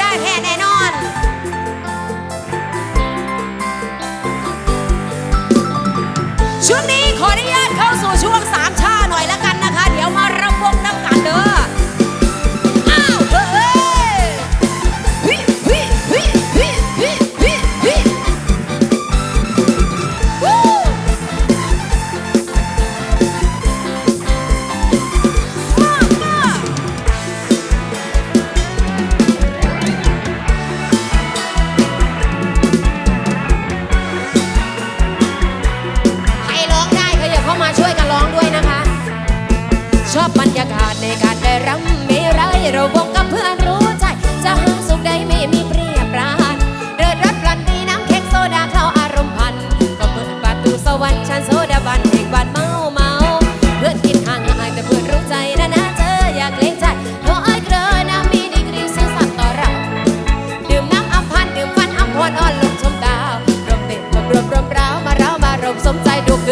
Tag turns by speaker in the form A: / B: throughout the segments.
A: ได้แน่นอน ช่วงนี้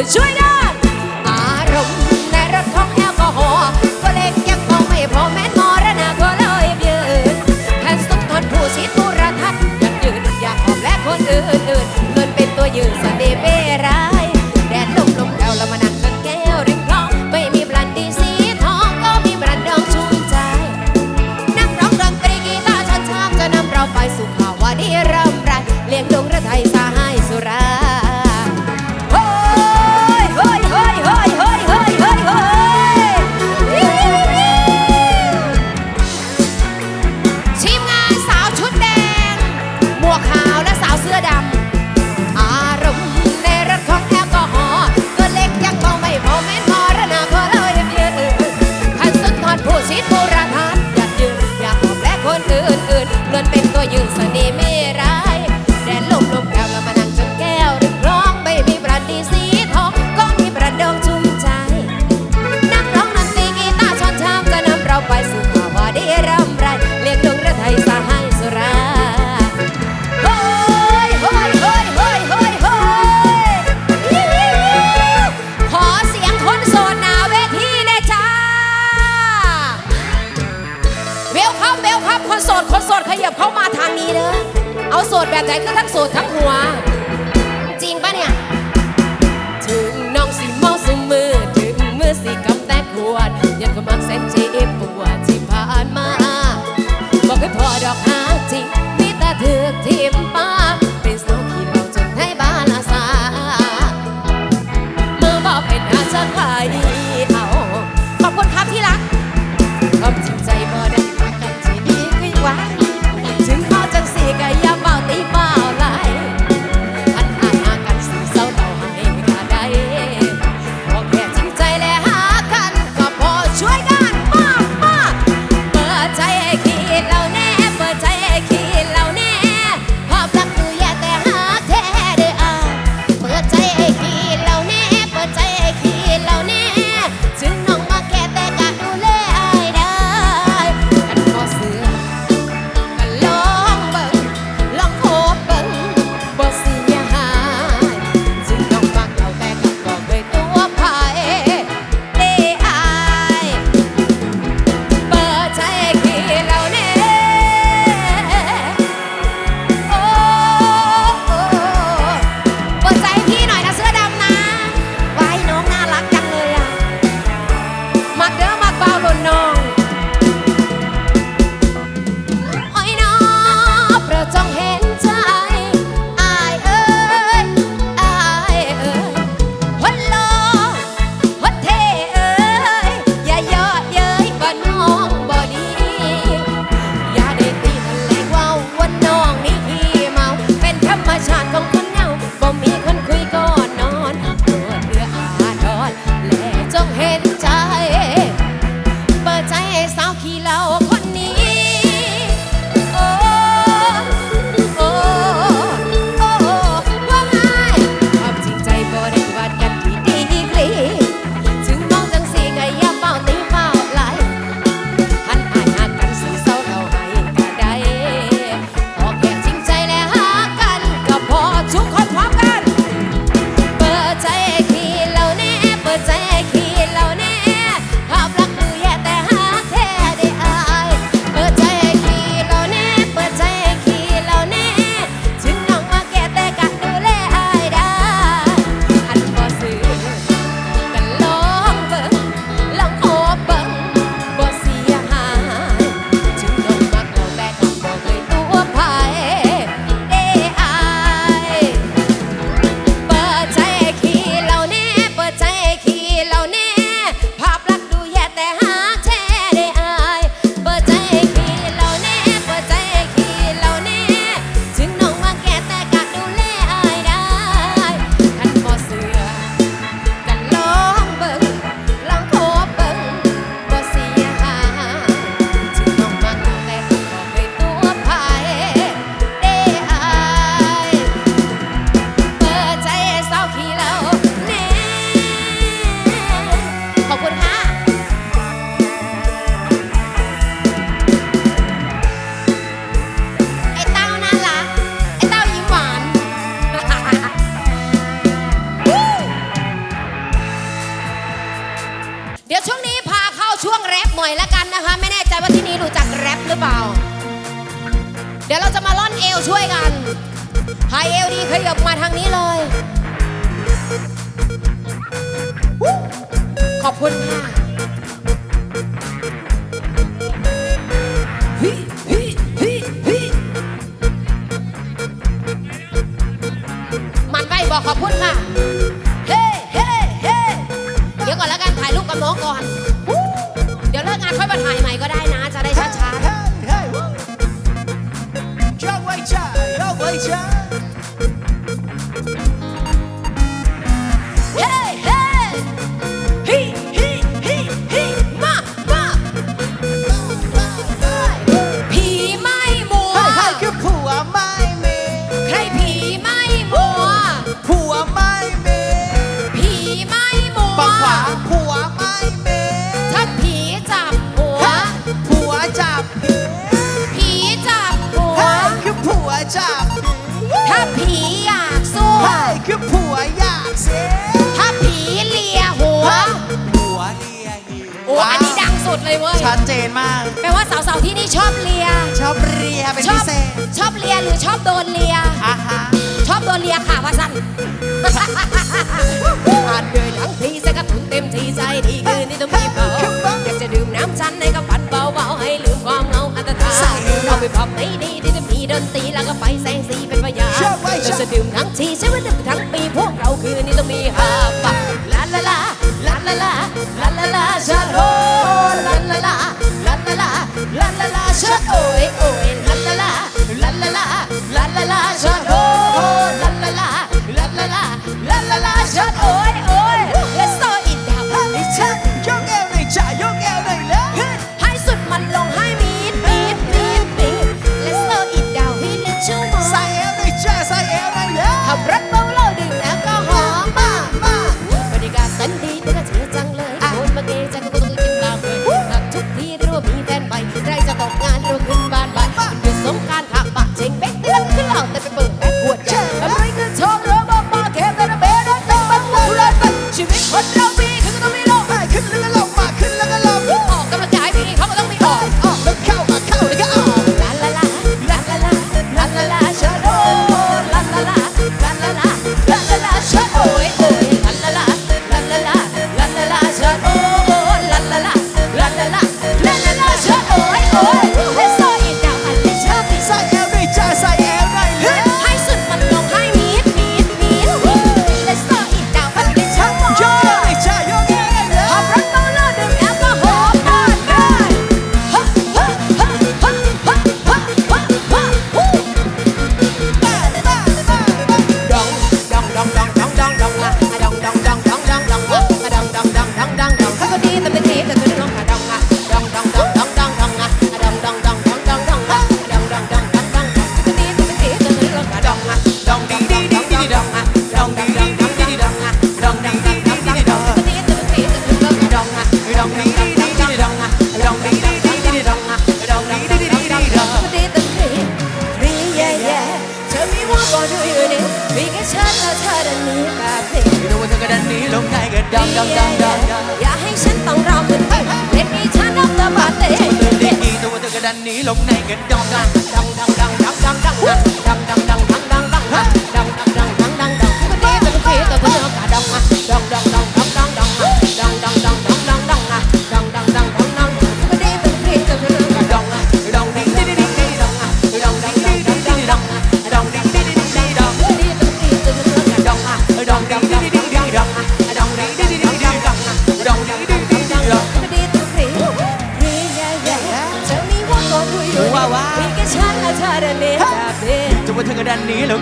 A: the joy เลื่อนเป็นตัวยืนส ขยับเข้ามาทางนี้เด้อเอาโสดแบบไหนก็ทั้งโสดทั้งหัว จริงปะเนี่ย ถึงน้องสิเมาสิมือ ถึงมือสิกับแตกขวดยังก็มักเซนเจ็บ เอวช่วยกันพายเอวดีขยับมาทางนี้เลย ขอบคุณค่ะมันไปบอกขอบคุณค่ะ เฮ้เฮ้เฮ้เดี๋ยวก่อนแล้วกันถ่ายรูปกับน้องก่อน เดี๋ยวเลิกงานค่อยมาถ่ายใหม่ก็ได้ teacher. ชัดเจ
B: นมาก
A: แปลว่าสาวๆที่นี่ชอบเลีย
B: ชอบเลียเป็น
A: ชอ
B: พิ
A: บ
B: เศษ
A: ชอบเลียหรือชอบโดนเลีย
B: อะฮะ
A: ชอบโดนเลียค่ะว่าสั้นผ่านเลยทั้งทีใส่กระถุนเต็มทีใจที่คืนที่ต้องมีเบาอยากจะดื่มน้ำชันในกระฝันเบาๆให้ลืมความเหงาอันตรายเอาไปพบในนี้ที่จะมีดนตรีแล้วก็ไฟแสงสีเป็นพยานเราจะดื่มน้ำทีใช้เว โอ้
B: ย
A: โอ้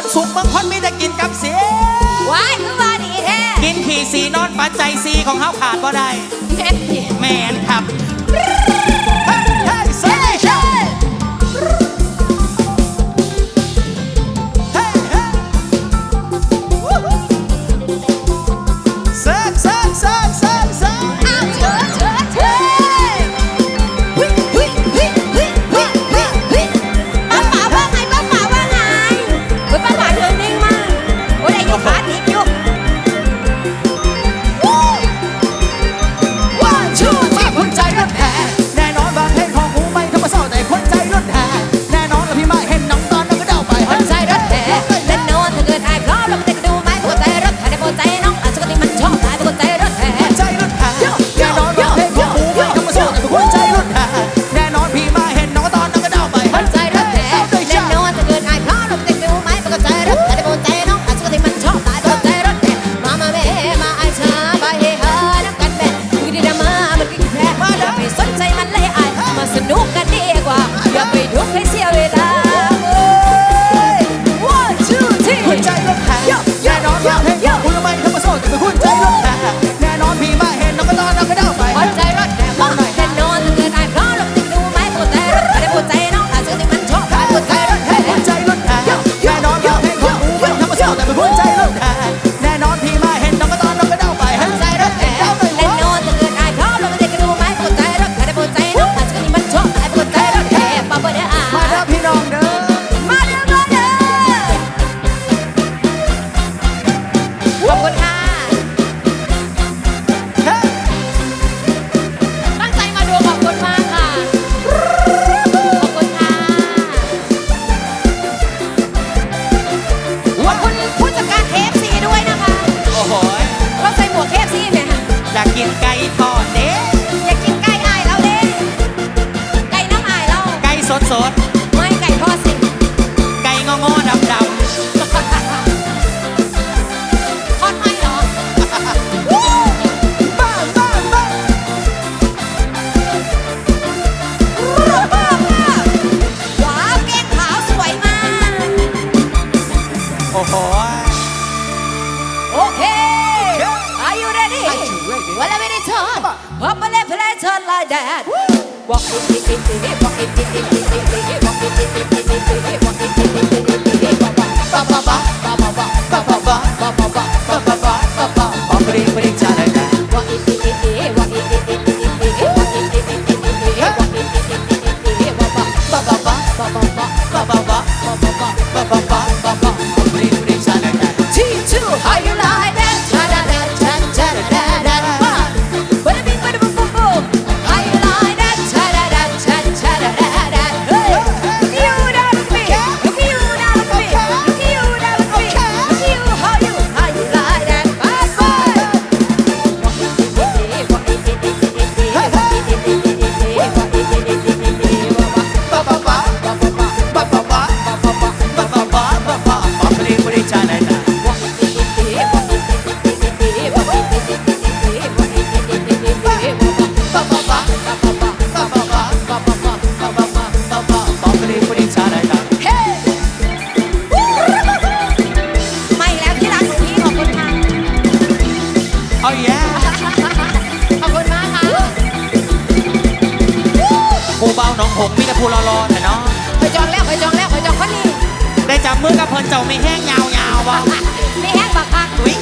A: คนสุกบางคน
B: ไม่แต่
A: กิ
B: นกั
A: บเสี
B: ย
A: ว้า
C: คื
D: อ
C: บาดี
D: แท้
A: กินขี่สีนอนปัจจัยสีของเฮาขาดบ่ได้
C: แม่น
A: ครับ
C: ผงมี
D: แต่ผู้รอๆแต่เนาะ
C: ไปจองแล้วไปจองแล้วไป
D: จองคนนี้ได้
C: จับ
D: มือกั
C: บเพิ่
D: นเจ้า
C: ไม่แห้
A: งยา
C: ว
A: ยา
C: ว
A: บ่
C: ไม่แห้งบักคัก
A: อุ้ย